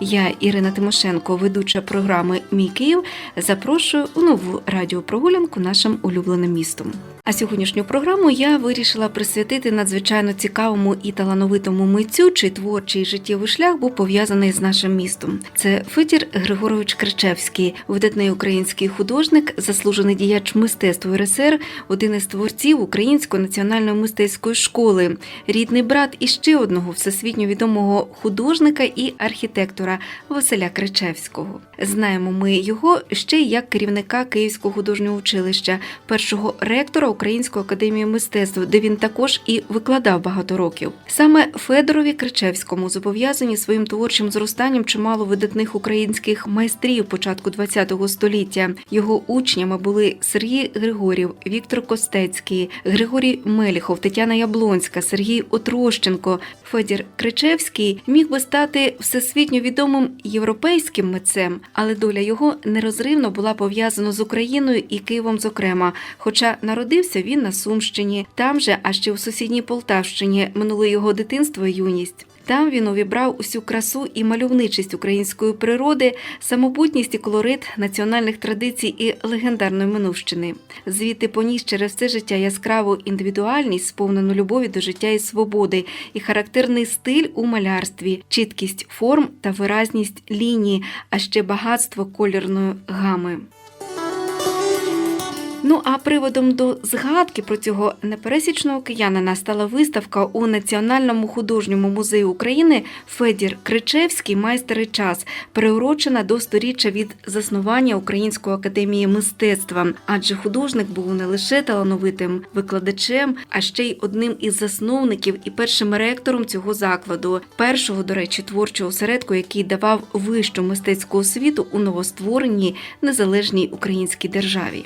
Я, Ірина Тимошенко, ведуча програми Мій Київ, запрошую у нову радіопрогулянку нашим улюбленим містом. А сьогоднішню програму я вирішила присвятити надзвичайно цікавому і талановитому митцю, чий творчий життєвий шлях був пов'язаний з нашим містом. Це Федір Григорович Кричевський, видатний український художник, заслужений діяч мистецтва РСР, один із творців Української національної мистецької школи, рідний брат і ще одного всесвітньо відомого художника і архітектора Василя Кричевського. Знаємо ми його ще як керівника Київського художнього училища, першого ректора Української академії мистецтв, де він також і викладав багато років. Саме Федорові Кричевському зобов'язані своїм творчим зростанням чимало видатних українських майстрів початку ХХ століття. Його учнями були Сергій Григорів, Віктор Костецький, Григорій Меліхов, Тетяна Яблонська, Сергій Отрощенко. Федір Кричевський міг би стати всесвітньо відомим європейським митцем, але доля його нерозривно була пов'язана з Україною і Києвом, зокрема. Хоча народився він на Сумщині, там же, а ще у сусідній Полтавщині, минуло його дитинство і юність. Там він увібрав усю красу і мальовничість української природи, самобутність і колорит національних традицій і легендарної минувщини. Звідти поніс через все життя яскраву індивідуальність, сповнену любові до життя і свободи, і характерний стиль у малярстві, чіткість форм та виразність лінії, а ще багатство кольорної гами. Ну а приводом до згадки про цього непересічного киянина стала виставка у Національному художньому музеї України Федір Кричевський майстер час, приурочена до сторіччя від заснування Української академії мистецтва. Адже художник був не лише талановитим викладачем, а ще й одним із засновників і першим ректором цього закладу, першого, до речі, творчого осередку, який давав вищу мистецьку освіту у новоствореній незалежній українській державі.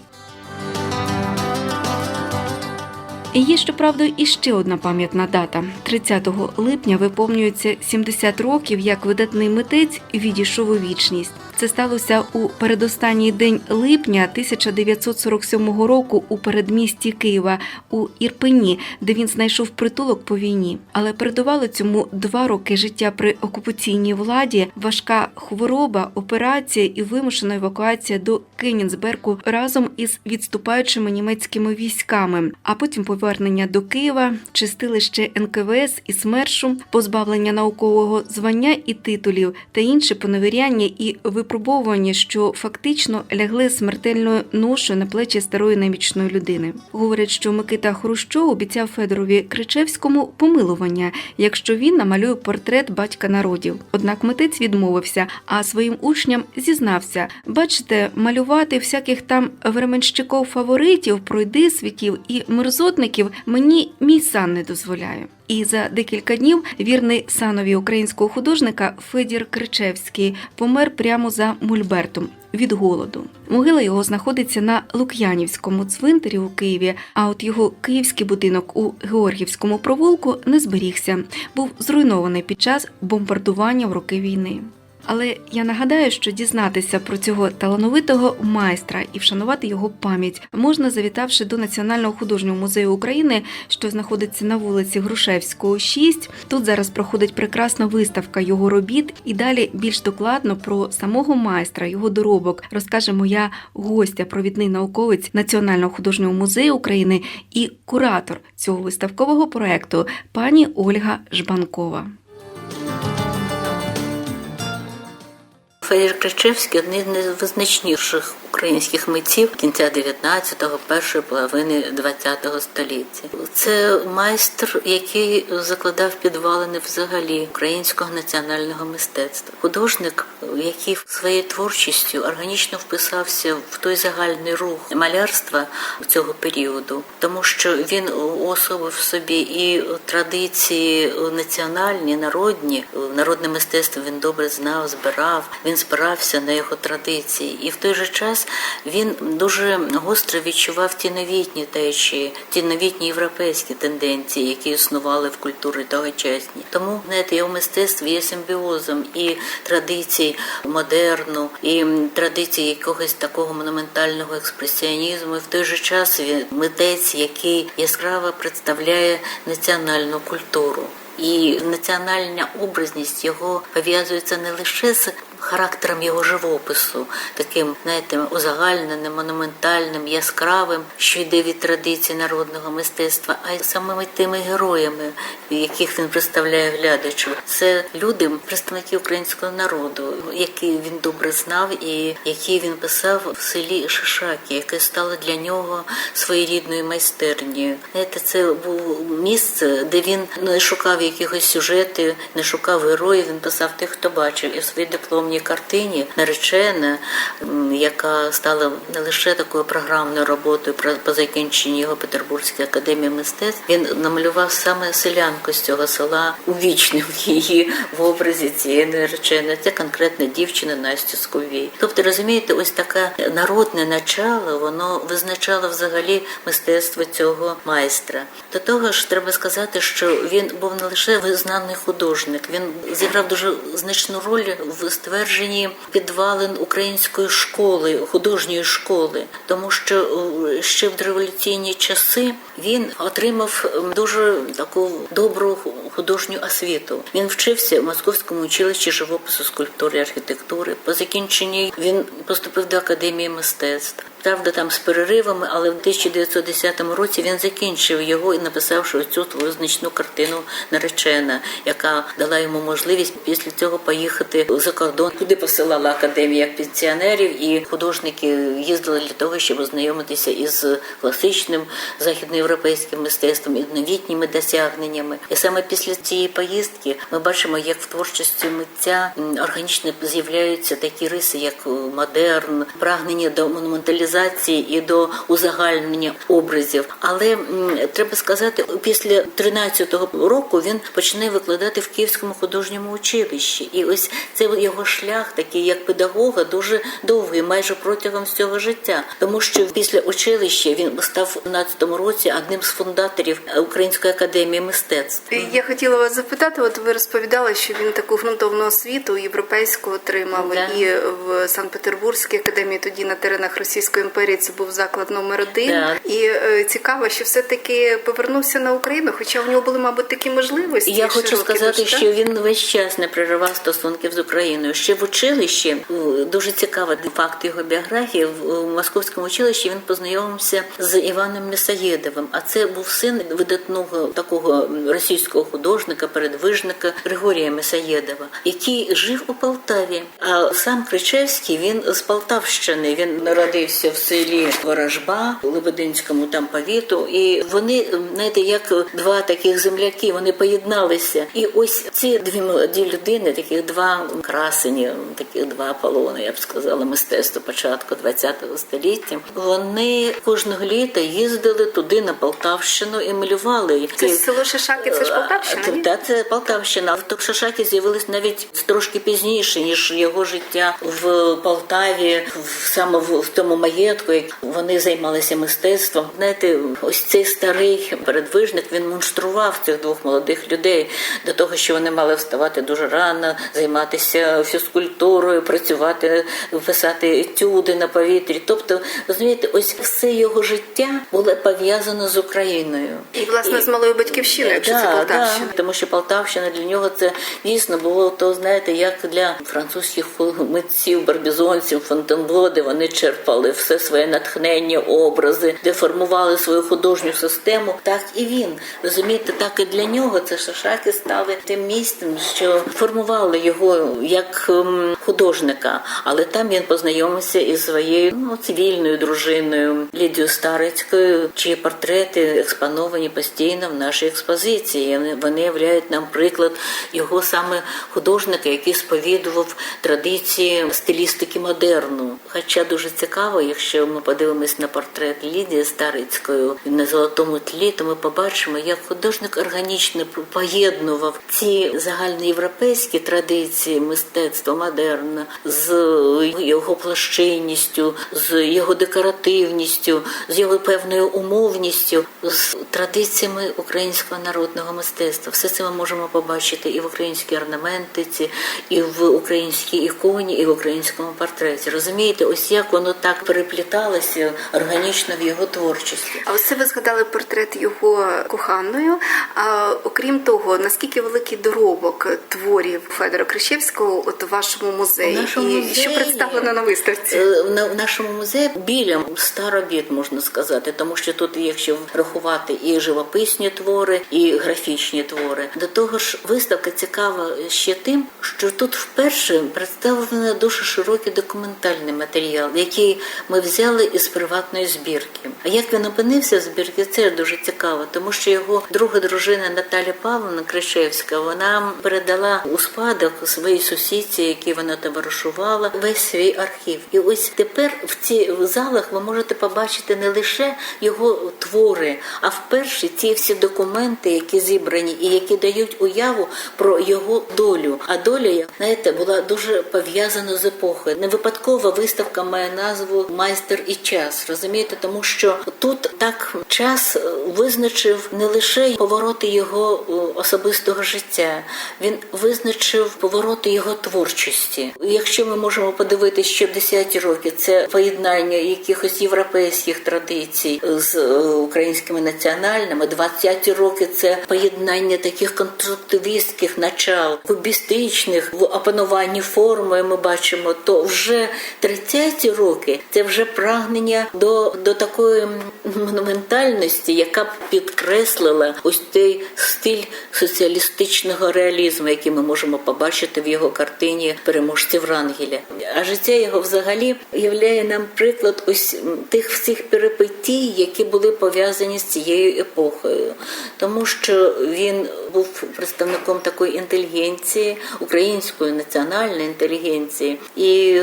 Є, щоправда, іще одна пам'ятна дата. 30 липня виповнюється 70 років, як видатний митець відійшов у вічність. Це сталося у передостанній день липня 1947 року у передмісті Києва у Ірпені, де він знайшов притулок по війні. Але передувало цьому два роки життя при окупаційній владі, важка хвороба, операція і вимушена евакуація до Кенінсбергу разом із відступаючими німецькими військами. А потім повернення до Києва, чистилище НКВС і СМЕРШу, позбавлення наукового звання і титулів та інше поневіряння і випробовування, що фактично лягли смертельною ношою на плечі старої немічної людини. Говорять, що Микита Хрущов обіцяв Федорові Кричевському помилування, якщо він намалює портрет батька народів. Однак митець відмовився, а своїм учням зізнався: бачите, малювати всяких там временщиков фаворитів, пройди світів і мерзотників мені мій сан не дозволяє. І за декілька днів вірний санові українського художника Федір Кричевський помер прямо за Мульбертом від голоду. Могила його знаходиться на Лук'янівському цвинтарі у Києві. А от його київський будинок у Георгівському провулку не зберігся, був зруйнований під час бомбардування в роки війни. Але я нагадаю, що дізнатися про цього талановитого майстра і вшанувати його пам'ять можна, завітавши до Національного художнього музею України, що знаходиться на вулиці Грушевського, 6. Тут зараз проходить прекрасна виставка його робіт, і далі більш докладно про самого майстра, його доробок розкаже моя гостя, провідний науковець Національного художнього музею України і куратор цього виставкового проекту пані Ольга Жбанкова. Федір Кричевський один з найвизначніших українських митців кінця 19-го, першої половини 20-го століття. Це майстер, який закладав підвалини взагалі українського національного мистецтва. Художник, який своєю творчістю органічно вписався в той загальний рух малярства цього періоду, тому що він уособив в собі і традиції національні, народні, народне мистецтво він добре знав, збирав. Він спирався на його традиції, і в той же час він дуже гостро відчував ті новітні течії, ті новітні європейські тенденції, які існували в культурі тогочасні. Тому знаєте, його мистецтво є симбіозом і традицій модерну, і традицій якогось такого монументального експресіонізму. І в той же час він митець, який яскраво представляє національну культуру. І національна образність його пов'язується не лише з характером його живопису, таким, знаєте, узагальненим, монументальним, яскравим, що йде від традиції народного мистецтва, а й самими тими героями, яких він представляє глядачу. Це люди, представники українського народу, які він добре знав і які він писав в селі Шишакі, яке стало для нього своєрідною майстернею. Знаєте, це було місце, де він не шукав якихось сюжетів, не шукав героїв. Він писав тих, хто бачив, і в своїй дипломній картині наречена, яка стала не лише такою програмною роботою по закінченні його Петербурзької академії мистецтв. Він намалював саме селянку з цього села, увічнив її в образі цієї нареченої. Це конкретна дівчина Настя Сковій. Тобто, розумієте, ось таке народне начало, воно визначало взагалі мистецтво цього майстра. До того ж, треба сказати, що він був не лише визнаний художник, він зіграв дуже значну роль в ствердженні підвалин української школи, художньої школи, тому що е, ще в революційні часи він отримав дуже таку добру художню освіту. Він вчився в Московському училищі живопису, скульптури, архітектури. По закінченні він поступив до академії мистецтв. Правда, там з переривами, але в 1910 році він закінчив його і написавши оцю свою значну картину наречена, яка дала йому можливість після цього поїхати за кордон, куди посилала академія пенсіонерів, і художники їздили для того, щоб ознайомитися із класичним західноєвропейським мистецтвом і новітніми досягненнями. І саме після цієї поїздки ми бачимо, як в творчості митця органічно з'являються такі риси, як е, модерн, прагнення до монументалізації і до узагальнення образів. Але треба сказати, після 13-го року він починає викладати в Київському художньому училищі, і ось це його шлях, такий як педагога, дуже довгий, майже протягом всього життя, тому що після училища він став у 17-му році одним з фундаторів Української академії мистецтв. Я хотіла вас запитати, от ви розповідали, що він таку ґрунтовну освіту європейську отримав Да. і в Санкт-Петербурзькій академії, тоді на теренах Російської імперії це був заклад номер один. Да. І е, цікаво, що все-таки повернувся на Україну, хоча у нього були, мабуть, такі можливості. Я хочу сказати, дуже, що він весь час не переривав стосунків з Україною. Ще в училищі е, дуже цікавий факт його біографії. В московському училищі він познайомився з Іваном Місаєдовим. А це був син видатного такого російського художника, передвижника Григорія Місаєдова, який жив у Полтаві. А сам Кричевський він з Полтавщини. Він народився в селі Ворожба, Лебединському там повіту. І вони, знаєте, як два таких земляки, вони поєдналися. І ось ці дві молоді людини, таких два красені, таких два Аполлони, я б сказала, мистецтво початку ХХ століття. Вони кожного літа їздили туди на Полтавщину і малювали. Це село Шишаки, це ж Полтавщина, ні? Так, це Полтавщина. Але в Шишакі з'явились навіть трошки пізніше, ніж його життя в Полтаві, в саме в, в тому маєтку. Як Вони займалися мистецтвом. Знаєте, ось цей старий передвижник він монстрував цих двох молодих людей до того, що вони мали вставати дуже рано, займатися фізкультурою, працювати, писати етюди на повітрі. Тобто, розумієте, ось все його життя було пов'язано з Україною. І, власне, з малою батьківщиною, якщо це Полтавщина. Да, тому що Полтавщина для нього це дійсно було то, знаєте, як для французьких митців, барбізонців, фонтенблоди. Вони черпали все своє натхнення, образи, деформували свою художню систему. Так і він розумієте, так і для нього це шашаки стали тим місцем, що формували його як ем, художника. Але там він познайомився із своєю ну, цивільною дружиною Лідією Старицькою, чиї портрети експоновані постійно в нашій експозиції. Вони являють нам приклад його саме художника, який сповідував традиції стилістики модерну. Хоча дуже цікаво, якщо ми подивимось на портрет Лідії Старицької на золотому тлі, то ми побачимо, як художник органічно поєднував ці загальноєвропейські традиції мистецтва модерна з його площинністю, з його декоративністю, з його певною умовністю, з традиціями українського народного мистецтва. Все це ми можемо побачити і в українській орнаментиці, і в українській іконі, і в українському портреті. Розумієте, ось як воно так перепліталися органічно в його творчості. А ось це ви згадали портрет його коханою. А окрім того, наскільки великий доробок творів Федора Кришевського от у вашому музеї, У нашому і музеї що представлено на виставці? Е, на- В нашому музеї біля ста робіт можна сказати, тому що тут, якщо рахувати і живописні твори, і графічні твори. До того ж, виставка цікава ще тим, що тут вперше представлено дуже широкий документальний матеріал, який ми взяли із приватної збірки. А як він опинився в збірці, це дуже цікаво, тому що його друга дружина Наталя Павловна Кришевська вона передала у спадок своїй сусідці, якій вона товаришувала, весь свій архів. І ось тепер в ці залах ви можете побачити не лише його твори, а вперше ті всі документи, які зібрані і які дають уяву про його долю. А доля, знаєте, була дуже пов'язана з епохою. Не випадкова виставка має назву Майстер і час. Розумієте, тому що тут так час е, визначив не лише повороти його е, особистого життя, він визначив повороти його творчості. Якщо ми можемо подивитися, що в 10-ті роки це поєднання якихось європейських традицій з е, українськими національними, 20-ті роки це поєднання таких конструктивістських начал, кубістичних в опануванні форми. Ми бачимо, то вже 30-ті роки це вже прагнення до, до такої монументальності, яка б підкреслила ось той стиль соціалістичного реалізму, який ми можемо побачити в його картині Переможці Врангеля. А життя його взагалі являє нам приклад ось тих всіх перипетій, які були пов'язані з цією епохою, тому що він був представником такої інтелігенції, української національної інтелігенції і.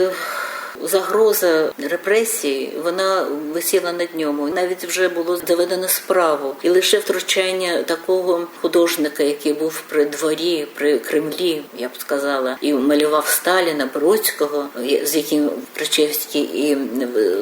Загроза репресій вона висіла над ньому. Навіть вже було заведено справу, і лише втручання такого художника, який був при дворі, при Кремлі, я б сказала, і малював Сталіна Бродського, з яким Кричевський і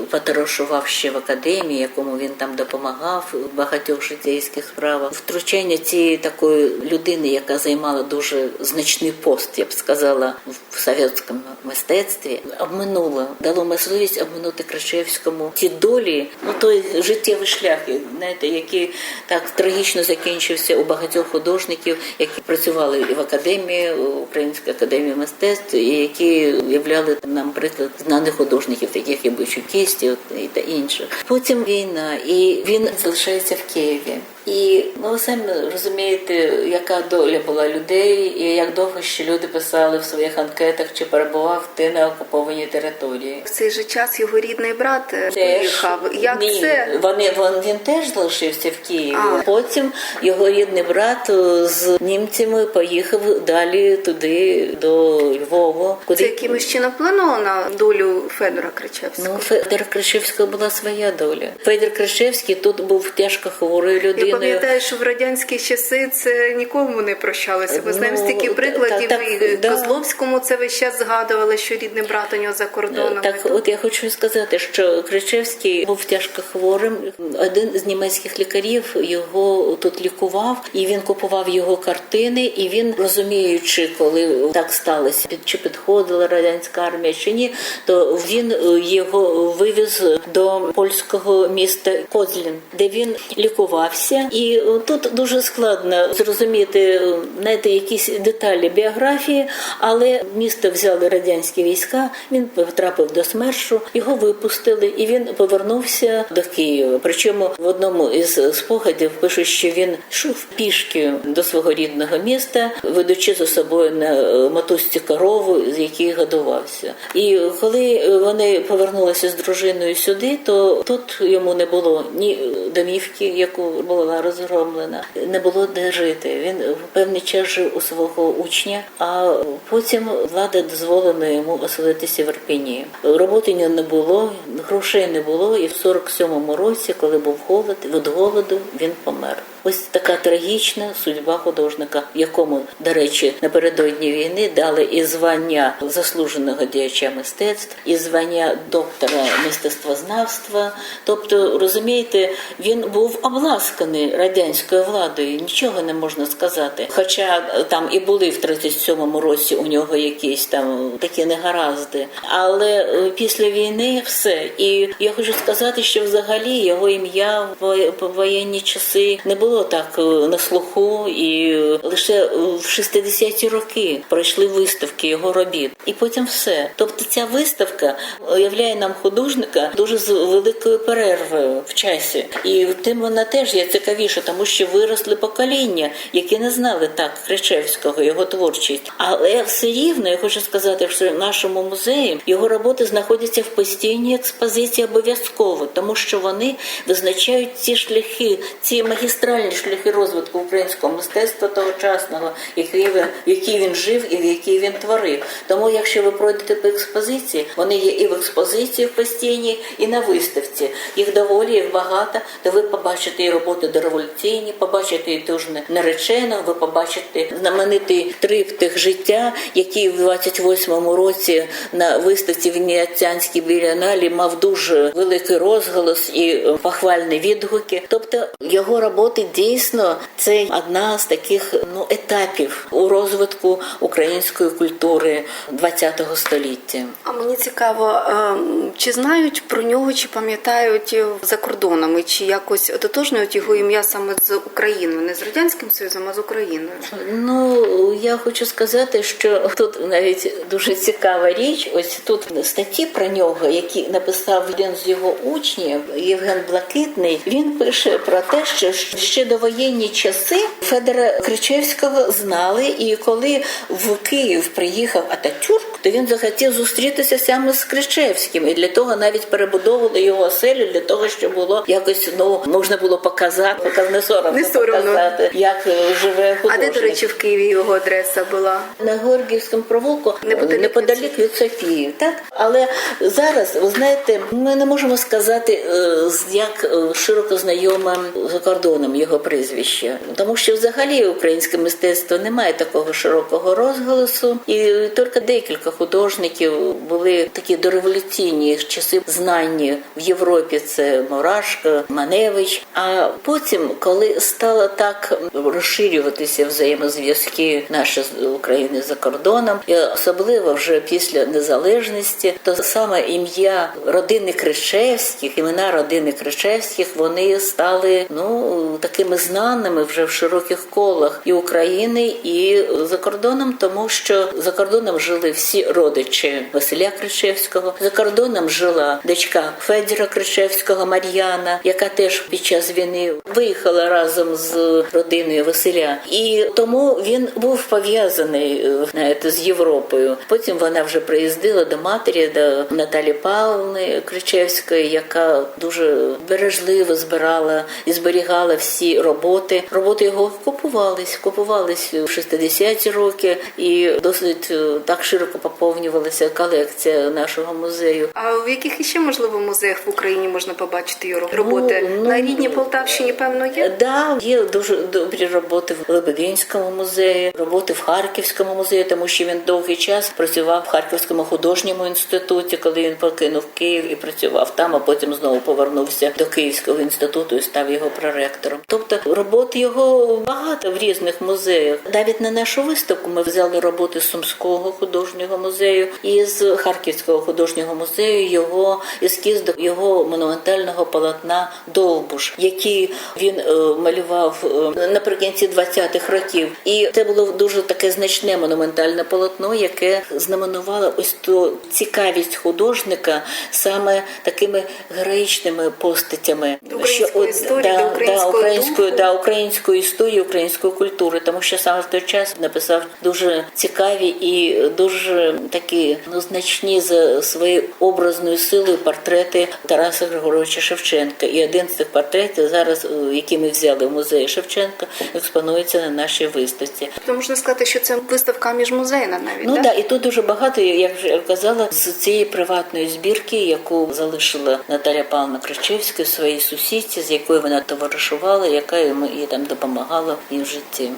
потарошував ще в академії, якому він там допомагав в багатьох житейських справах. Втручання цієї такої людини, яка займала дуже значний пост, я б сказала, в совєтському мистецтві, обминуло дало можливість обминути Крашевському ті долі, ну той життєвий шлях, знаєте, який так трагічно закінчився у багатьох художників, які працювали і в академії, Української академії мистецтв, і які являли нам приклад знаних художників, таких як Бичукісті і та інших. Потім війна, і він залишається в Києві. І ну ви самі розумієте, яка доля була людей, і як довго ще люди писали в своїх анкетах, чи перебував ти на окупованій території. В цей же час його рідний брат е, поїхав. Як ні, це? вони він, він теж залишився в Києві. А. Потім його рідний брат е, з німцями поїхав далі туди до Львова, Це куди якимось чином вплинуло на долю Федора Кричевського? Ну, Федора Кришевського була своя доля. Федір Кришевський тут був тяжко хворою людиною. Пам'ятаю, що в радянські часи це нікому не прощалося. Ми знаємо Ну, стільки прикладів. і. Козловському це весь час згадували, що рідний брат у нього за кордоном. Так, от я хочу сказати, що Кричевський був тяжко хворим. Один з німецьких лікарів його тут лікував, і він купував його картини. І він, розуміючи, коли так сталося, чи підходила радянська армія чи ні, то він е, його вивіз до польського міста Козлін, де він лікувався. І тут дуже складно зрозуміти знаєте, якісь деталі біографії, але місто взяли радянські війська. Він потрапив до СМЕРШу, його випустили, і він повернувся до Києва. Причому в одному із спогадів пишуть, що він йшов пішки до свого рідного міста, ведучи за собою на мотузці корову, з якої годувався. І коли вони повернулися з дружиною сюди, то тут йому не було ні домівки, яку була розгромлена, не було де жити. Він в певний час жив у свого учня, а потім влада дозволила йому оселитися в Арпіні. Роботи не було, грошей не було, і в 47-му році, коли був голод, від голоду він помер. Ось така трагічна судьба художника, якому, до речі, напередодні війни дали і звання заслуженого діяча мистецтв, і звання доктора мистецтвознавства. Тобто, розумієте, він був обласканий радянською владою, нічого не можна сказати. Хоча там і були в 37-му році у нього якісь там такі негаразди, але е, після війни все. І я хочу сказати, що взагалі його ім'я в в воєнні часи не було так е, на слуху, і е, лише в 60-ті роки пройшли виставки його робіт, і потім все. Тобто, ця виставка уявляє нам художника дуже з великою перервою в часі, і тим вона теж є цікавіша, тому що виросли покоління, які не знали так Кричевського, його творчість. Але все рівно я хочу сказати, що в нашому музеї його роботи знаходяться в постійній експозиції обов'язково, тому що вони визначають ці шляхи, ці магістральні шляхи розвитку українського мистецтва тогочасного, який він, в якій він жив і в якій він творив. Тому, якщо ви пройдете по експозиції, вони є і в експозиції в постійній, і на виставці. Їх доволі їх багато, то ви побачите і роботи дореволюційні, побачите і ту ж наречену, ви побачите знаменитий триптих життя, який в 28-му році на виставці в Венеціанській бієналі мав дуже великий розголос і похвальні відгуки. Тобто його роботи дійсно це одна з таких ну етапів у розвитку української культури ХХ століття. А мені цікаво, ем, чи знають про нього, чи пам'ятають за кордонами, чи якось ототожнюють його ім'я саме з Україною, не з радянським союзом, а з Україною. Ну я хочу сказати, що тут навіть дуже цікава річ. Ось тут статті про нього, які написав один з його учнів, Євген Блакитний. Він пише про те, що ще до воєнні часи Федора Кричевського знали, і коли в Київ приїхав Ататюрк, то він захотів зустрітися саме з Кричевським, і для того навіть перебудовували його оселю для того, щоб було якось ну можна було показати, показ не соромно, Не соромно. показати, як е, живе А художник. де, до речі, в Києві його адреса була? На Георгіївському провулку Неподалік неподалік, від Софії, так але зараз ви знаєте, ми не можемо сказати, е, як е, широко знайоме за кордоном його прізвище, тому що взагалі українське мистецтво не має такого широкого розголосу, і тільки декілька художників були такі дореволюційні часи знання в Європі. Це Мурашко, Маневич. А потім, коли стало так розширюватися взаємозв'язки наші з України за кордоном, і особливо вже після незалежності, то саме ім'я родини Кричевських, імена родини Кричевських, вони стали ну такими знаними вже в широких колах і України, і за кордоном, тому що за кордоном жили всі родичі Василя Кричевського. За кордоном жила дочка Федора Кричевського Мар'яна, яка теж під час війни виїхала разом з родиною Василя, і тому він був пов'язаний е, знаєте, з Європою. Потім вона вже приїздила до матері, до Наталі Павловни Кричевської, яка дуже бережливо збирала і зберігала всі роботи. Роботи його купувались, купувались в 60-ті роки, і досить е, так широко поповнювалася колекція нашого музею. А в яких іще можливо музеях в Україні можна побачити його роботи? ну, На рідній Полтавщині, певно, є. Да, є дуже добрі роботи в Лебединському музеї, роботи в Харківському музеї, тому що він довгий час працював в Харківському художньому інституті, коли він покинув Київ і працював там, а потім знову повернувся до Київського інституту і став його проректором. Тобто роботи його багато в різних музеях. Навіть на нашу виставку ми взяли роботи з Сумського художнього музею і з Харківського художнього музею його ескіз до його монументального полотна Довбуш, який він е, малював е, наприкінці 20-х років. І це було дуже таке значне монументальне полотно, яке знаменувало ось ту цікавість художника саме такими героїчними постатями, української історії, да, до українського да, української, да, української історії, української культури, тому що саме в той час написав дуже цікаві і дуже такі ну значні за своєю образною силою портрети Тараса Григоровича Шевченка. І один з цих портретів зараз, е, який ми взяли в музеї Шевченка, експонується на нашій виставці. Тобто можна сказати, що це виставка міжмузейна навіть. Ну да? да, і тут дуже багато, як вже казала, з цієї приватної збірки, яку залишила Наталя Павловна Кричевська своїй сусідці, з якою вона товаришувала, яка йому і там допомагала і в житті.